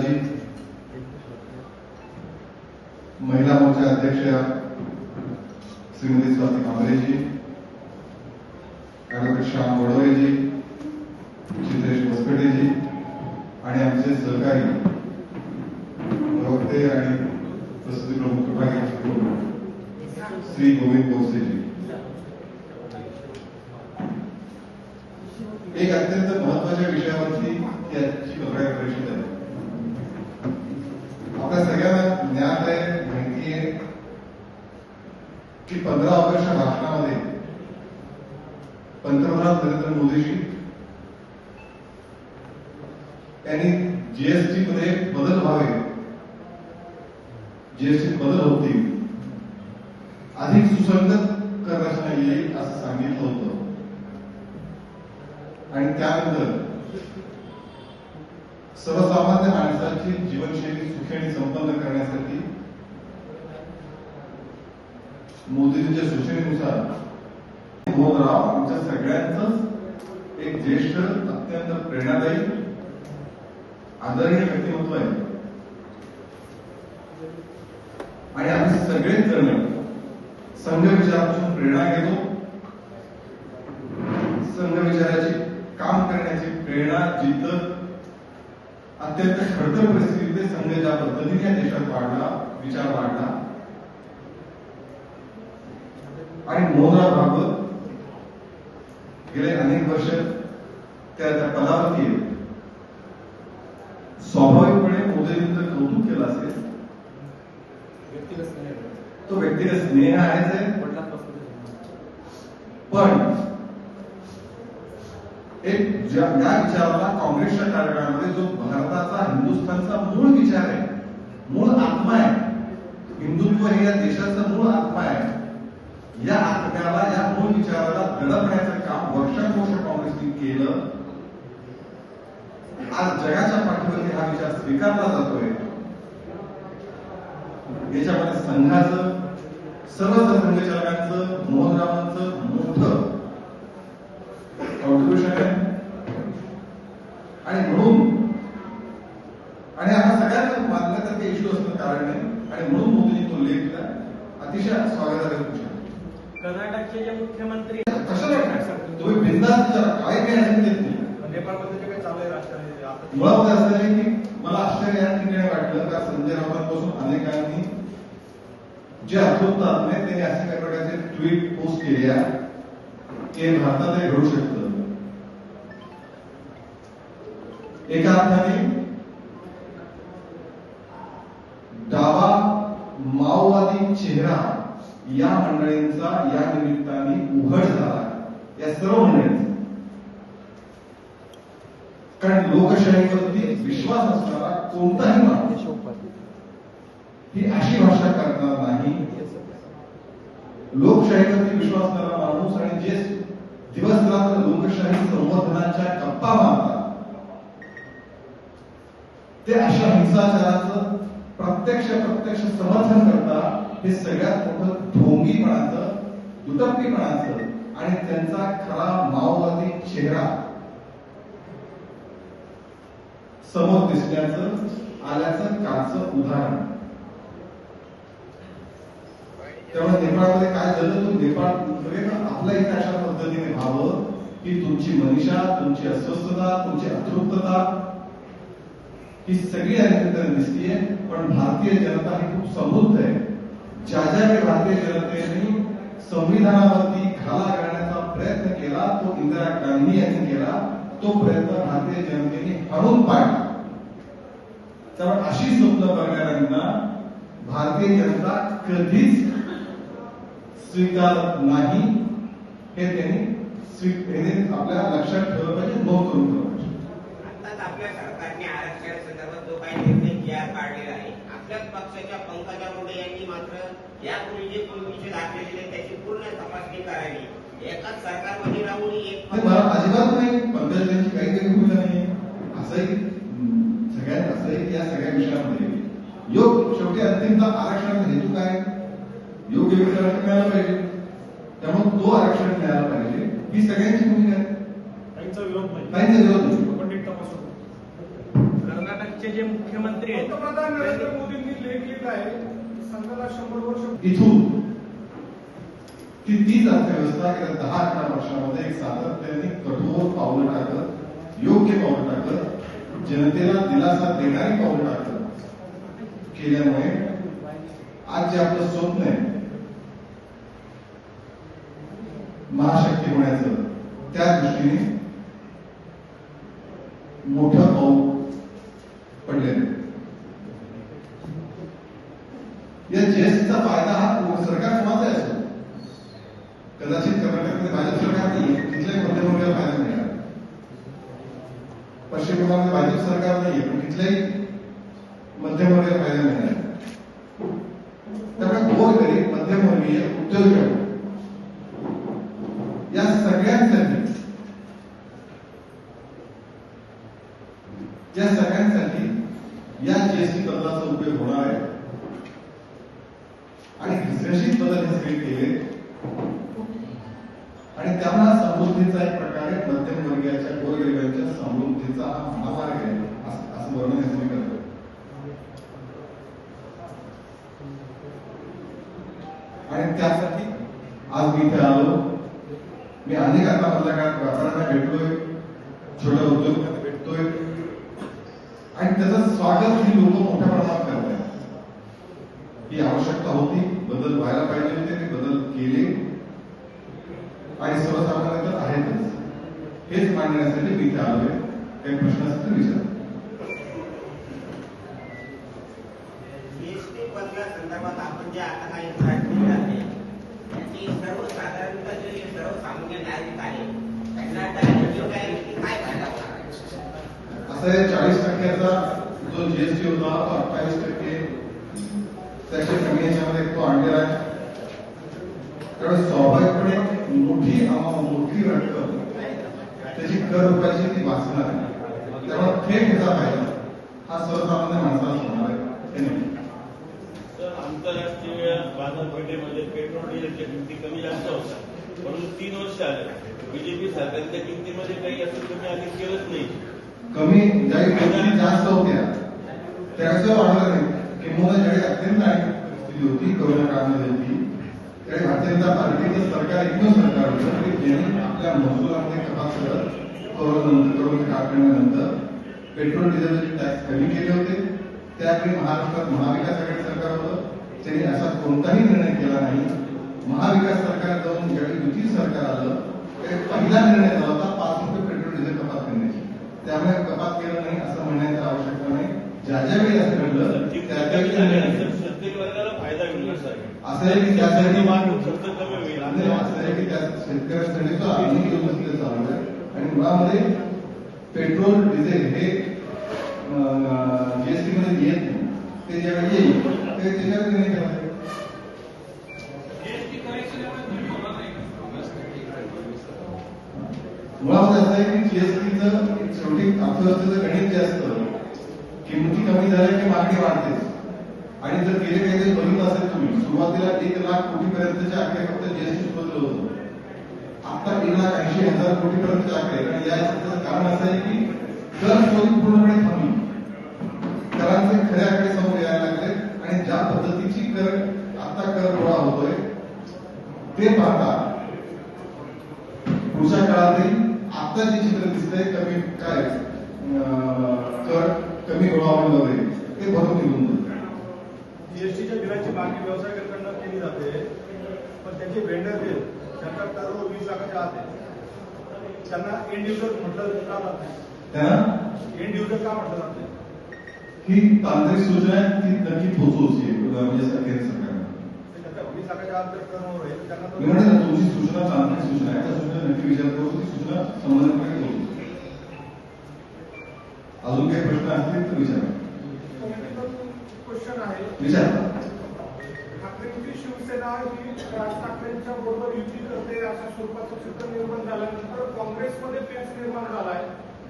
जी महिला मोर्चा अध्यक्ष श्रीमती स्वाती कांबरेजी ॲडव्होकेट श्याम वडोरेजी चित्रेश वसपेटेजी आणि आमचे सहकारी प्रवक्ते आणि प्रसिद्धी प्रमुख विभागीय श्री गोविंद बोसेजी एक अत्यंत महत्त्वाच्या विषयावरती ही आजची पत्रकार परिषद आहे आपल्या सगळ्यांना ज्ञात आहे माहिती आहे की पंधरा ऑगस्टच्या भाषणामध्ये पंतप्रधान नरेंद्र मोदीजी. त्यांनी जीएसटी मध्ये बदल व्हावे. जीएसटी बदल होतील. अधिक सुसंगत करण्यात येईल असं सांगितलं होतं. आणि त्यानंतर सर्वसामान्य माणसाची जीवनशैली सुखी आणि संपन्न करण्यासाठी मोदींच्या सूचनेनुसार मोहनराव आमच्या सगळ्यांच एक ज्येष्ठ अत्यंत प्रेरणादायी आदरणीय व्यक्तिमत्व आहे. आणि आम्ही सगळेच जण संघ विचारापासून प्रेरणा घेतो. संघ विचाराची काम करण्याची प्रेरणा जिद्द अत्यंत खडतर परिस्थितीमध्ये संघ ज्या पद्धतीने या देशात वाढला विचार वाढला आणि मोहनराव भागवत गेले अनेक वर्ष त्या त्या पदावरती स्वाभाविकपणे मोदींचं कौतुक केलं असेल. तो व्यक्तिगत स्नेह आहेच आहे. पण एक ज्या या विचाराला काँग्रेसच्या कार्यकाळामध्ये जो भारताचा हिंदुस्थानचा मूळ विचार आहे मूळ आत्मा आहे हिंदुत्व हे या देशाचा मूळ आत्मा आहे या आत्म्याला या मूळ विचाराला दडपण्याचं काम वर्षानुवर्ष काँग्रेसने केलं. आज जगाच्या पाठीवरती हा विचार स्वीकारला जातोय. याच्यामध्ये संघाचं सर्व संघचालकांचं मोहनरावांचं मोठं कॉन्ट्रीब्युशन आहे. आणि म्हणून आणि हा सगळ्यांना मानण्यासारखे इश्यू असणं कारण आहे. आणि म्हणून मोदींनी तो लेख अतिशय स्वागतार्ह विषय. कर्नाटकचे जे मुख्यमंत्री तुम्ही बिंदास विचारा काय काय अडचण येत नाही. नेपाळमध्ये जे काही चालू आहे राजकारण आता मुळात असं आहे की मला आश्चर्य या ठिकाणी वाटलं का संजय राऊतांपासून अनेकांनी जे अतृप्त आत्मे आहेत, त्यांनी अशा काही प्रकारचे ट्विट पोस्ट केले हे भारतात घडू शकतं. एका अर्थाने डावा माओवादी चेहरा या मंडळींचा या निमित्ताने उघड झाला. या सर्व मंडळींचा. कारण लोकशाहीवरती विश्वास असणारा कोणताही माणूस ही अशी भाषा करणार नाही. लोकशाहीवरती विश्वास करणारा माणूस आणि जे दिवस रात्र लोकशाही संवर्धनाच्या गप्पा मारतात ते अशा हिंसाचाराचं प्रत्यक्ष प्रत्यक्ष समर्थन करतात हे सगळ्यात मोठं ढोंगीपणाचं दुटप्पीपणाचं आणि त्यांचा खरा माओवादी चेहरा समोर दिसण्याचं आल्याचं कालचं उदाहरण. त्यामुळे नेपाळमध्ये काय झालं? तो नेपाळ म्हणजे आपल्या इथे अशा पद्धतीने व्हावं की तुमची मनीषा तुमची अस्वस्थता तुमची अतृप्तता ही सगळी या दिसतीये पण भारतीय जनता ही खूप समृद्ध आहे. ज्या ज्या काही भारतीय जनतेने संविधानावरती घाला घालण्याचा प्रयत्न केला तो इंदिरा गांधी यांनी केला तो प्रयत्न भारतीय जनतेने हरून पाडला. त्यामुळे अशी स्वप्न बघणाऱ्यांना भारतीय जनता कधीच स्वीकारत नाही हे त्यांनी आपल्या लक्षात ठेवलं पाहिजे नोंद करून ठेवलं पाहिजे. आताच आपल्या सरकारने आरक्षण संदर्भात जो काही निर्णय जी काढलेला आहे आपल्याच पक्षाच्या पंकजा मुंडे यापूर्वी जे पूर्वीचे दाखलेले त्याची पूर्ण तपासणी करावी. एकाच सरकारमध्ये राहून एक अजिबात नाही. पंकज यांची काही काही भूमिका नाही. असंही सगळ्यात असंही की या सगळ्या विषयामध्ये. योग शेवटी अंतिमता आरक्षणाचा हेतू काय? योग्य व्यक्ती आरक्षण मिळालं पाहिजे. त्यामुळे तो आरक्षण मिळालं पाहिजे. ही सगळ्यांची भूमिका आहे. काहींचा विरोध नाही. काहींचा विरोध नाही. पण नीट तपासून कर्नाटकचे जे मुख्य मुख्यमंत्री आहेत पंतप्रधान नरेंद्र मोदींनी लेख लिहिला आहे संघाला शंभर वर्ष इथून ती तीच अर्थव्यवस्था गेल्या दहा अकरा वर्षामध्ये एक सातत्याने कठोर पावलं टाकत योग्य पावलं टाकत जनतेला दिलासा देणारी पावलं टाकत केल्यामुळे आज जे आपलं स्वप्न आहे महाशक्ती होण्याचं त्या दृष्टीने मोठं पाऊल पडलेलं आहे. या जीएसटीचा फायदा हा सरकार कोणाचा आहे? असो कदाचित कर्नाटकमध्ये भाजप सरकार नाही तिथल्या मध्यमवर्गाला फायदा मिळणार पश्चिम बंगालमध्ये भाजप सरकार नाहीये पण तिथल्याही मध्यमवर्गाला फायदा मिळणार त्यामुळे गोरगरीब मध्यमवर्गीय उद्योजक? या सगळ्यांसाठी या सगळ्यांसाठी या जीएसटी बदलाचा उपयोग होणार आहे आणि घसघशीत बदल सगळे केले. आणि त्यांना समृद्धीचा एक प्रकारे मध्यम वर्गीयाच्या गोरगरिबांच्या समृद्धीचा हा महामार्ग आहे असं वर्णन हे करतो. आणि त्यासाठी आज मी इथे आलो. मी अनेक आता मधल्या काळात व्यापाऱ्यांना भेटलोय छोट्या उद्योगांना भेटतोय. आणि त्याचं स्वागत ही लोक मोठ्या प्रमाणात करत आहेत ही आवश्यकता होती. व्हायला पाहिजे होते ते बदल केले. आणि सर्वसामान्य तर आहेतच. हेच मांडण्यासाठी मी इथे आलोय. काही प्रश्न असतील विचार. बदलासंदर्भात आपण जे आता काही करार केले आहे त्याची सर्वसाधारणतः जे सर्वसामान्य नागरिक आहे त्यांना डायरेक्ट डायरेक्ट काय फायदा होणार आहे? असं आहे चाळीस टक्क्याचा जो जीएसटी होता तो अठ्ठावीस टक्के त्याच्या कमी याच्यामध्ये तो आणलेला आहे त्यामुळे स्वाभाविकपणे मोठी अमाऊंट मोठी रक्कम त्याची कर रुपयाची ती वाचणार आहे. त्यामुळे थेट ह्याचा फायदा. हा सर्वसामान्य माणसाला होणार आहे. आंतरराष्ट्रीय बाजारपेठेमध्ये पेट्रोल डिझेलच्या किमती कमी जास्त होतात. म्हणून तीन वर्ष आले. बीजेपी सरकारच्या किमतीमध्ये काही असं कमी आधी केलंच नाही. कमी किमती जास्त होत्या त्याचं वाढलं नाही. किंवा ज्यावेळी अत्यंत आणखी परिस्थिती होती कोरोना काळामध्ये होती त्यावेळी भारतीय जनता पार्टीचं सरकार एकमेव सरकार होतं की ज्यांनी आपल्या महसुलामध्ये कपात करत कोरोना कोरोना काळानंतर पेट्रोल डिझेलचे टॅक्स कमी केले होते. त्यावेळी महाराष्ट्रात महाविकास आघाडी सरकार होतं. त्यांनी असा कोणताही निर्णय केला नाही. महाविकास सरकार जाऊन ज्यावेळी युती सरकार आलं त्यावेळी पहिला निर्णय झाला होता पाच रुपये पेट्रोल डिझेल कपात करण्याची. त्यामुळे कपात केलं नाही असं म्हणण्याची आवश्यकता नाही. ज्या ज्या वेळी असं घडलं त्या त्या वर्गाला फायदा होईल असं आहे की त्यासाठी माग खर्च कमी होईल. आणि असं आहे की त्या शेतकऱ्यांसाठी तो अनेक योजना चालू आहे. आणि मुळामध्ये पेट्रोल डिझेल हे जीएसटी मध्ये येत नाही. ते ज्यावेळी येईल ते त्याच्यावर करायचा मुळामध्ये असं आहे की जीएसटीचं शेवटी अर्थव्यवस्थेचं गणित जे असतं किमती कमी झाल्या की मागणी वाढते. आणि जर गेले काही दिवस बघितलं असेल तुम्ही सुरुवातीला एक लाख कोटी पर्यंतचे आकडे फक्त जीएसटी सुरू होतो आता एक लाख ऐंशी हजार कोटी पर्यंतचे आकडे आणि या कारण असं आहे की कर चोरी पूर्णपणे थांबली. करांचे खरे आकडे समोर यायला लागले. आणि ज्या पद्धतीची कर आता कर गोळा होतोय ते पाहता पुढच्या काळातही आता जे चित्र दिसतंय कमी युजर म्हटलं का त्यांना एंड युजर का म्हटलं जात नाही ही तांत्रिक सूचना आहे ती नक्की पोहोचवची म्हणजे तुमची सूचना तांत्रिक सूचना आहे त्या सूचना नक्की विचार करू ती सूचना संबंधितपणे करू अजून काही प्रश्न असतील तर विचारा। क्वेश्चन आहे। विचारा। ठाकरेंची शिवसेना ही करते स्वरूपाचं चित्र निर्माण झाल्यानंतर काँग्रेसमध्ये पेच निर्माण झालाय.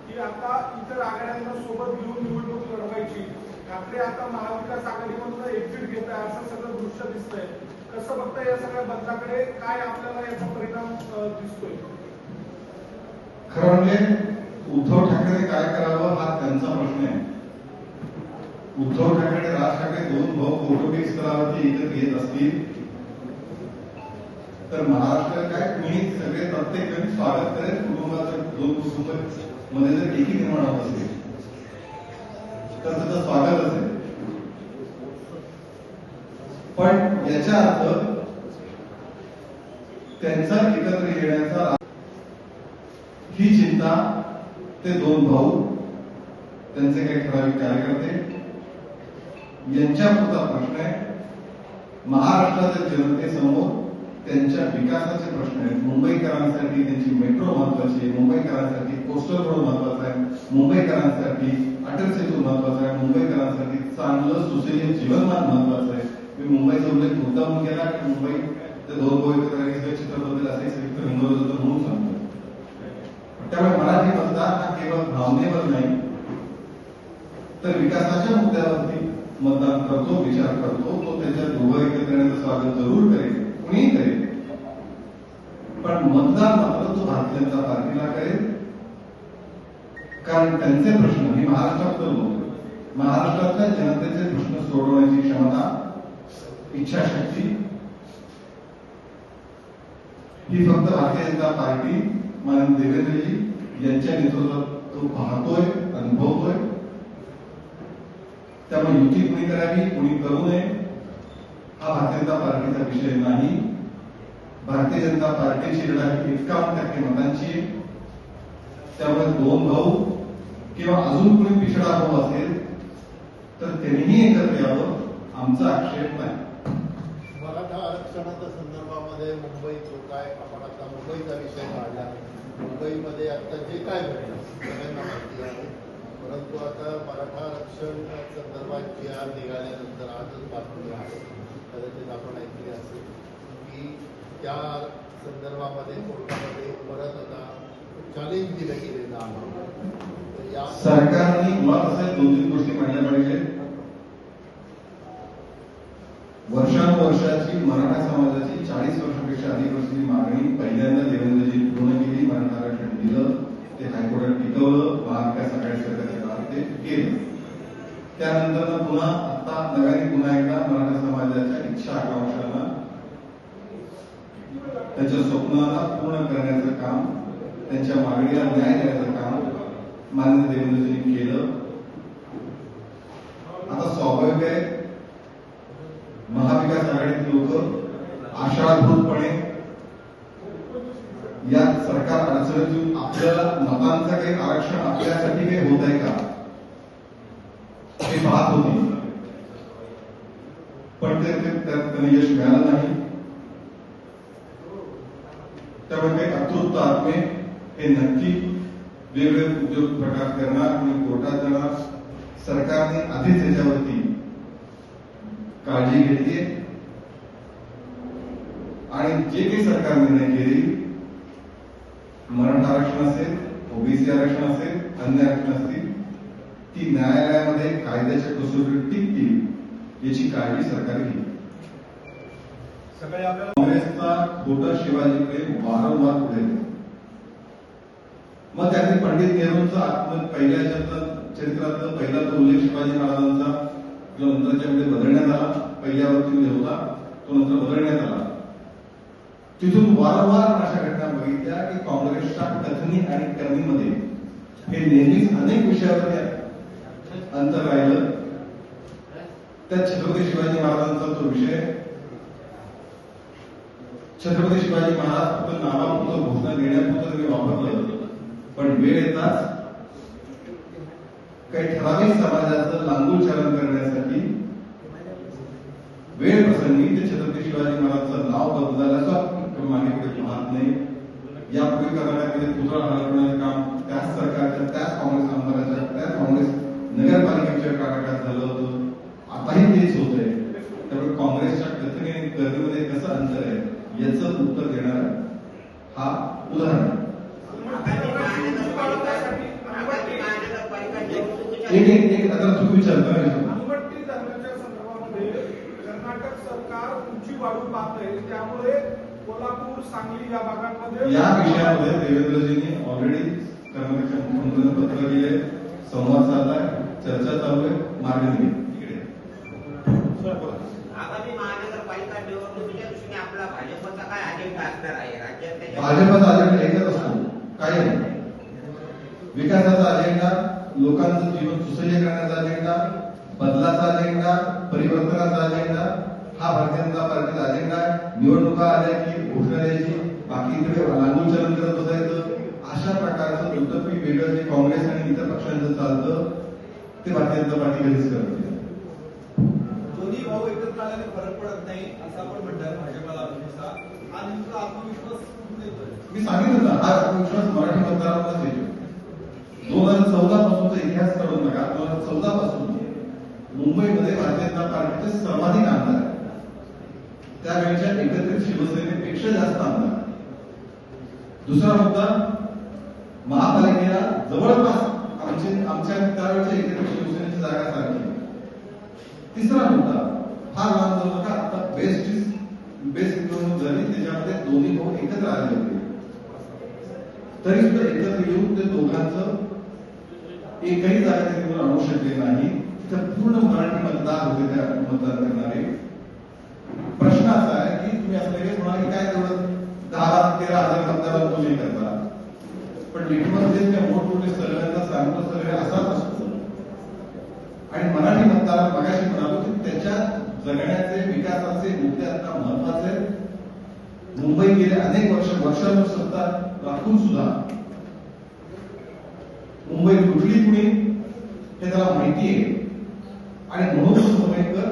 की आता इतर आघाड्यांना सोबत घेऊन निवडणूक लढवायची. ठाकरे आता महाविकास आघाडीमधून एक्झिट घेत आहे असं सगळं दृश्य दिसतंय. कसं बघता या सगळ्या बदलाकडे? काय आपल्याला याचा परिणाम दिसतोय? खरं म्हणजे उद्धव ठाकरे काय करावं हा त्यांचा प्रश्न आहे. उद्धव ठाकरे आणि राज ठाकरे दोन भाऊ कौटुंबिक स्तरावरती एकत्र घेत असतील? तर महाराष्ट्र काय मी सगळे प्रत्येक स्वागत करेल. कुटुंबाचं दोन कुटुंबमध्ये जर एकी निर्माण होत असेल तर त्याचं स्वागत असेल. पण याच्या अर्थ त्यांचा एकत्र येण्याचा ही चिंता ते दोन भाऊ त्यांचे काही ठराविक कार्यकर्ते यांच्यापुरता प्रश्न आहे. महाराष्ट्राच्या जनतेसमोर त्यांच्या विकासाचे प्रश्न आहेत. मुंबईकरांसाठी त्यांची मेट्रो महत्वाची आहे. मुंबईकरांसाठी कोस्टल रोड महत्त्वाचा आहे. मुंबईकरांसाठी अटल सेतू महत्त्वाचा आहे. मुंबईकरांसाठी चांगलं सुसह्य जीवनमान महत्वाचं आहे. मी मुंबईचा उल्लेख मुद्दामून केला की मुंबई ते दोन भाऊ एकत्र असे संयुक्त होतं म्हणून सांगतो. त्यामुळे मराठी मतदार हा केवळ भावनेवर नाही तर विकासाच्या मुद्द्यावरती मतदान करतो विचार करतो तो त्याच्या दोघं एकत्र येण्याचं स्वागत जरूर करेल. कुणीही आहे. पण मतदार मात्र तो भारतीयांचा जनता पार्टीला करेल. कारण त्यांचे प्रश्न मी महाराष्ट्रात महाराष्ट्रातल्या जनतेचे प्रश्न सोडवण्याची क्षमता इच्छाशक्ती ही फक्त भारतीय जनता पार्टी माननीय देवेंद्रजी यांच्या नेतृत्वात तो पाहतोय अनुभवतोय. त्यामुळे युती कुणी करावी कुणी करू नये. हा भारतीय जनता पार्टीचा विषय नाही. भारतीय जनता पार्टीची लढाई एकावन्न टक्के मतांची त्यामुळे दोन भाऊ किंवा अजून कुणी पिछडा भाऊ असेल तर त्यांनीही एकत्र यावं आमचा आक्षेप नाही मराठा आरक्षणाच्या संदर्भामध्ये मुंबईत जो काय आपण आता मुंबईचा विषय काढला. मुंबईमध्ये आता जे काय घडलं सगळ्यांना माहिती आहे. परंतु आता मराठा आरक्षण संदर्भात जी आज निघाल्यानंतर आजच बातमी आहे. कदाचित आपण ऐकली असेल की त्या संदर्भामध्ये कोर्टामध्ये परत आता चॅलेंज दिलं गेलेलं आहे. तर या सरकारने मला असे दोन तीन गोष्टी मांडल्या पाहिजे. वर्षानुवर्षाची मराठा समाजाची चाळीस वर्षापेक्षा अधिक वर्षाची मागणी पहिल्यांदा देवेंद्रजी पूर्ण केली मराठा आरक्षण दिलं. ते हायकोर्टात टिकवलं. महाविकास आघाडी सरकारच्या काळात ते केलं. त्यानंतर पुन्हा आता नव्याने पुन्हा एकदा मराठा समाजाच्या इच्छा आकांक्षांना त्यांच्या स्वप्नाला पूर्ण करण्याचं काम त्यांच्या मागणीला न्याय देण्याचं काम माननीय देवेंद्रजींनी केलं. आता स्वाभाविक आहे महाविकास आघाडीतील लोक आशाभूतपणे या सरकार अडचणीत येऊन आपल्याला मतांचं काही आरक्षण आपल्यासाठी काही होत आहे का? हे पाहत होते पण ते ते- त्यात त्यांना यश मिळालं नाही. त्यामुळे काही अतृप्त आत्मे हे नक्की वेगवेगळे उद्योग प्रकार करणार आणि कोर्टात जाणार सरकारने आधीच याच्यावरती काळजी घेतली आणि जे काही सरकार निर्णय केली मराठा आरक्षण असेल ओबीसी आरक्षण असेल अन्य आरक्षण असतील ती न्यायालयामध्ये कायद्याच्या कसोटीवर टिकतील याची काळजी सरकार घेईल सगळे आपल्याला काँग्रेसचा खोटा शिवाजीकडे वारंवार पुढे मग त्यातील पंडित नेहरूंचा आत्म पहिल्या याच्यातलं चरित्रातलं पहिला तो उल्लेख शिवाजी महाराजांचा जो नंतरच्या मध्ये बदलण्यात आला पहिल्यावरती होता तो नंतर बदलण्यात आला. तिथून वारंवार अशा घटना बघितल्या की काँग्रेसच्या कथनी आणि करणीमध्ये हे नेहमीच अनेक विषयावर अंतर राहिलं. त्यात छत्रपती शिवाजी महाराजांचा तो विषय छत्रपती शिवाजी महाराज फक्त नावापुरतं घोषणा देण्यापुरतं मी वापरलं पण वेळ येताच काही ठराविक समाजाचं लांगूलचालन करण्यासाठी वेळ प्रसंगी ते छत्रपती शिवाजी महाराजचं नाव बदलायला मागे पुढे पाहत नाही. यापूर्वी कर्नाटकमध्ये पुतळा हलवण्याचं या विषयामध्ये देवेंद्रजींनी ऑलरेडी कर्मचाऱ्यांना पत्र दिले संवाद साधलाय चर्चा चालू आहे मार्ग दिली आगामी भाजपचा अजेंडा एकच असतो. काय विकासाचा अजेंडा लोकांचं जीवन सुसह्य करण्याचा अजेंडा बदलाचा अजेंडा परिवर्तनाचा अजेंडा हा भारतीय जनता पार्टीचा अजेंडा आहे. निवडणुका आल्या की घोषणा द्यायची बाकी इकडे लांबूचलन करत बसायचं. अशा प्रकारचं दुटप्पी वेगळं जे काँग्रेस आणि इतर पक्षांचं चालतं ते भारतीय जनता पार्टी कधीच करत नाही. दोन्ही भाऊ एकत्र आल्याने फरक पडत नाही असं आपण म्हणतात भाजपाला हा नेमका आत्मविश्वास मी सांगितलं ना हा आत्मविश्वास मराठी मतदारांनाच येतो दोन हजार चौदा पासूनचा इतिहास कळू नका. दोन हजार चौदा पासून मुंबईमध्ये भारतीय जनता पार्टीचे सर्वाधिक आमदार आहेत. त्यावेळेच्या एकत्रित शिवसेनेपेक्षा जास्त आमदार. दुसरा मुद्दा महापालिकेला जवळपास आमचे आमच्या त्यावेळेच्या एकत्रित शिवसेनेची जागा सारखी तिसरा मुद्दा फार लहान जाऊ नका आता बेस्ट बेस्ट निवडणूक झाली त्याच्यामध्ये दोन्ही भाऊ एकत्र आले होते तरी सुद्धा एकत्र येऊन ते दोघांचं एकही जागा तिथे आणू शकले नाही. तर पूर्ण मराठी मतदार होते त्या मतदान करणारे प्रश्न असा आहे की तुम्ही असं लगेच म्हणाल की काय तेवढं दहा बारा तेरा हजार तुम्ही करता पण लिटमध्ये त्या मोठमोठे सगळ्यांना सांगतो सगळे असाच असतो. आणि मराठी मतदार मगाशी म्हणालो की त्याच्या जगण्याचे विकासाचे मुद्दे आता महत्त्वाचे मुंबई गेले अनेक वर्ष वर्षानुवर्ष सत्ता राखून सुद्धा. मुंबई लुटली कुणी हे त्याला माहिती आहे. आणि म्हणून मुंबईकर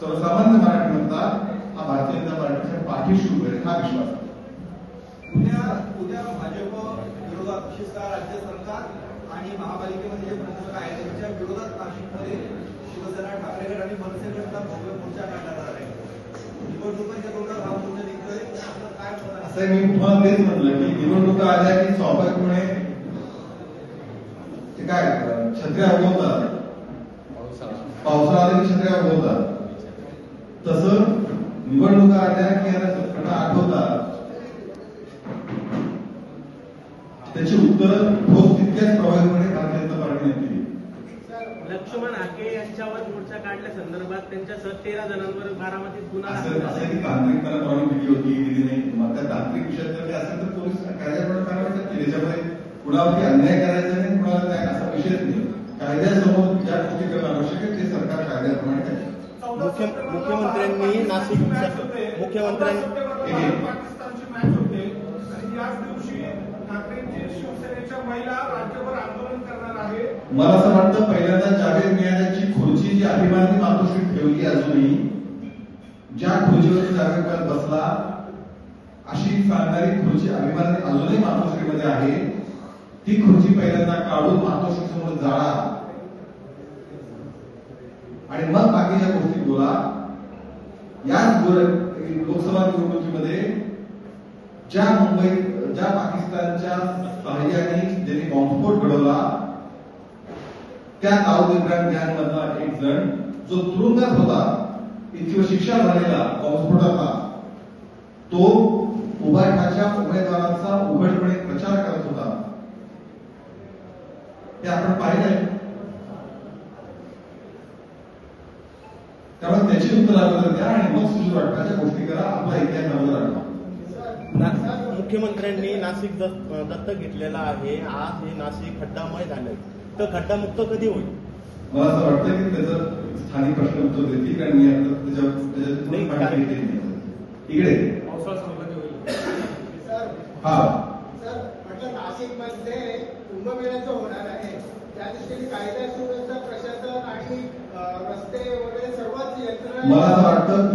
सर्वसामान्य मराठी मतदार हा भारतीय जनता पार्टीच्या पाठीशी उभे हा विश्वास आहे. उद्या उद्या भाजप विरोधात विशेषतः राज्य सरकार आणि महापालिकेमध्ये जे प्रमुख आहे त्यांच्या विरोधात नाशिकमध्ये शिवसेना ठाकरेगड आणि मनसे गटचा भव्य मोर्चा काढला आला आहे. निवडणुकांच्या तोंडात हा मोर्चा निघतोय. काय असं मी तुम्हाला तेच म्हणलं की निवडणुका आल्या की स्वाभाविकपणे ते काय अं, छत्र्या उगवतात पावसाळा आला की छत्र्या उगवतात तसं निवडणुका आल्या की आठवतात. त्याची उत्तर ठोस तितक्याच प्रभावीपणे भारतीय जनता पार्टीने दिली लक्ष्मण हाके यांच्यावर मोर्चा काढल्या संदर्भात त्यांच्यासह तेरा जणांवर बारामतीत गुन्हा असं दाखल असं झाला. की तांत्रिकपणा प्रॉब्लेम दिली होती दिली नाही? मग त्या तांत्रिक विषयात जर ते असेल तर पोलीस कायद्याप्रमाणे कारवाई करतील. याच्यामध्ये कुणावरती अन्याय करायचा नाही कुणाला काय? असा विषयच नाही. कायद्यासमोर ज्या गोष्टी करणं आवश्यक आहे ते सरकार कायद्याप्रमाणे मुख्यमंत्र्यांनी नाशिक-. मुख्यमंत्र्यांनी- चौदा सप्टेंबरला ठीक आहे. भारत- पाकिस्तानची मॅच होते आणि याच दिवशी ठाकरेंची शिवसेनेच्या महिला राज्यभर आंदोलन करणार आहे मला असं वाटतं पहिल्यांदा जावेद मियादाची खुर्ची जी अभिमानी मातोश्री ठेवली अजूनही ज्या खुर्चीवर जावेद काल बसला अशी सांगणारी खुर्ची अभिमानी अजूनही मातोश्रीमध्ये आहे. ती खुर्ची पहिल्यांदा काढून मातोश्री समोर जाळा. आणि मग बाकीच्या गोष्टी बोला. याच लोकसभा निवडणुकीमध्ये ज्या मुंबईत ज्या पाकिस्तानच्या सहाय्याने ज्यांनी बॉम्बस्फोट घडवला त्या दाऊद इब्राहिम गँग मधला एक जण जो तुरुंगात होता इतकी शिक्षा झालेला बॉम्बस्फोटाचा तो उभाठाच्या उमेदवारांचा उघडपणे प्रचार करत होता. ते आपण पाहिलंय. त्यामुळे त्याची उत्तर द्या आणि मग सुरू वाटण्याच्या गोष्टी करा. आपला इतिहास अगोदर आठवा मुख्यमंत्र्यांनी नाशिक दत्त दत्तक घेतलेला आहे. आज हे नाशिक खड्डामय झालंय. तर खड्डामुक्त कधी होईल? मला असं वाटतं की त्याचं स्थानिक प्रश्न उत्तर देतील कारण मी आता त्याच्यावर त्याच्यात नाही, माहिती घेतलेली नाही. इकडे. हा. सर म्हटलं नाशिकमध्ये कुंभमेळ्याचं होणार आहे. त्या दृष्टीने कायदा सुव्यवस्था प्रशासन आणि अ, रस्ते वगैरे सर्वच यंत्रणा मला असं वाटतं